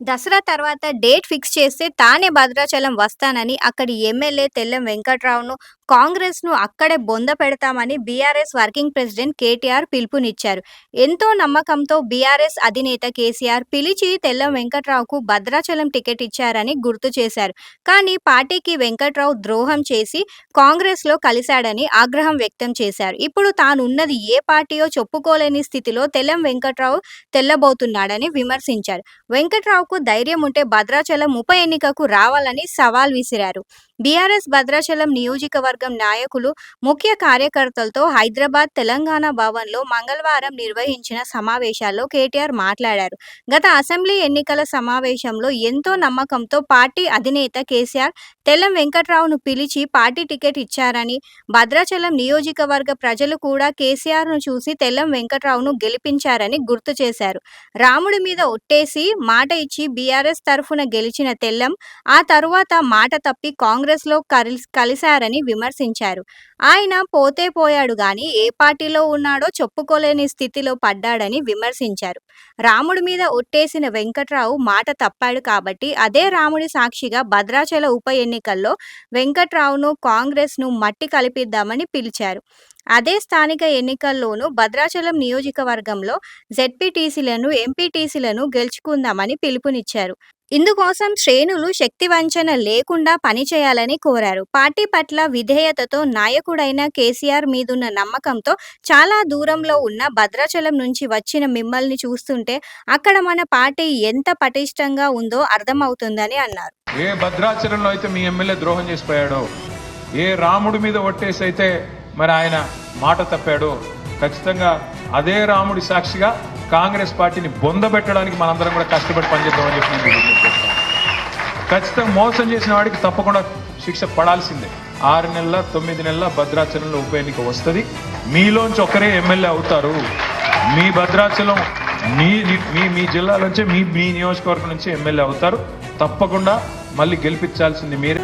దసరా తర్వాత date fix చేస్తే తానే భద్రాచలం వస్తానని అక్కడి ఎమ్మెల్యే తెల్లం వెంకట్రావును కాంగ్రెస్ను అక్కడే బొంద పెడతామని బీఆర్ఎస్ వర్కింగ్ ప్రెసిడెంట్ కేటీఆర్ పిలుపునిచ్చారు. ఎంతో నమ్మకంతో బీఆర్ఎస్ అధినేత కేసీఆర్ పిలిచి తెల్లం వెంకట్రావుకు భద్రాచలం టికెట్ ఇచ్చారని గుర్తు చేశారు. కానీ పార్టీకి వెంకట్రావు ద్రోహం చేసి కాంగ్రెస్లో కలిశాడని ఆగ్రహం వ్యక్తం చేశారు. ఇప్పుడు తానున్నది ఏ పార్టీయో చెప్పుకోలేని స్థితిలో తెల్లం వెంకట్రావు తెల్లబోతున్నాడని విమర్శించారు. వెంకట్రావుకు ధైర్యం ఉంటే భద్రాచలం ఉప ఎన్నికకు రావాలని సవాల్ విసిరారు. బీఆర్ఎస్ భద్రాచలం నియోజకవర్గం నాయకులు ముఖ్య కార్యకర్తలతో హైదరాబాద్ తెలంగాణ భవన్లో మంగళవారం నిర్వహించిన సమావేశాల్లో కేటీఆర్ మాట్లాడారు. గత అసెంబ్లీ ఎన్నికల సమావేశంలో ఎంతో నమ్మకంతో పార్టీ అధినేత కేసీఆర్ తెల్లం వెంకట్రావును పిలిచి పార్టీ టికెట్ ఇచ్చారని భద్రాచలం నియోజకవర్గ ప్రజలు కూడా కేసీఆర్ను చూసి తెల్లం వెంకట్రావును గెలిపించారని గుర్తు చేశారు. రాముడి మీద ఒట్టేసి మాట ఇచ్చి బీఆర్ఎస్ తరఫున గెలిచిన తెల్లం ఆ తరువాత మాట తప్పి కాంగ్రెస్ కాంగ్రెస్లో కలిసి కలిశారని విమర్శించారు. ఆయన పోతే పోయాడు గాని ఏ పార్టీలో ఉన్నాడో చెప్పుకోలేని స్థితిలో పడ్డాడని విమర్శించారు. రాముడి మీద ఒట్టేసిన వెంకట్రావు మాట తప్పాడు కాబట్టి అదే రాముడి సాక్షిగా భద్రాచల ఉప ఎన్నికల్లో వెంకట్రావును కాంగ్రెస్ను మట్టి కలిపిద్దామని పిలిచారు. అదే స్థానిక ఎన్నికల్లోనూ భద్రాచలం నియోజకవర్గంలో జెడ్పీటీసీలను ఎంపీటీసీలను గెలుచుకుందామని పిలుపునిచ్చారు. ఇందుకోసం శ్రేణులు శక్తి వంచన లేకుండా పనిచేయాలని కోరారు. పార్టీ పట్ల విధేయతతో నాయకుడైన కేసీఆర్ మీదున్న నమ్మకంతో చాలా దూరంలో ఉన్న భద్రాచలం నుంచి వచ్చిన మిమ్మల్ని చూస్తుంటే అక్కడ మన పార్టీ ఎంత పటిష్టంగా ఉందో అర్థమవుతుందని అన్నారు. ఏ భద్రాచలంలో అయితే మీ ఎమ్మెల్యే ద్రోహం చేసిపోయాడో ఏ రాముడి మీద ఒట్టేసి అయితే మరి ఆయన మాట తప్పాడు. ఖచ్చితంగా అదే రాముడి సాక్షిగా కాంగ్రెస్ పార్టీని బొందబెట్టడానికి మనందరం కూడా కష్టపడి పనిచేద్దామని చెప్పి నేను ఖచ్చితంగా మోసం చేసిన వాడికి తప్పకుండా శిక్ష పడాల్సిందే. ఆరు నెలల తొమ్మిది నెలల భద్రాచలంలో ఉప ఎన్నిక వస్తుంది. మీలోంచి ఒకరే ఎమ్మెల్యే అవుతారు. మీ భద్రాచలం మీ మీ మీ జిల్లాలోంచి మీ మీ నియోజకవర్గం నుంచి ఎమ్మెల్యే అవుతారు. తప్పకుండా మళ్ళీ గెలిపించాల్సింది మీరే.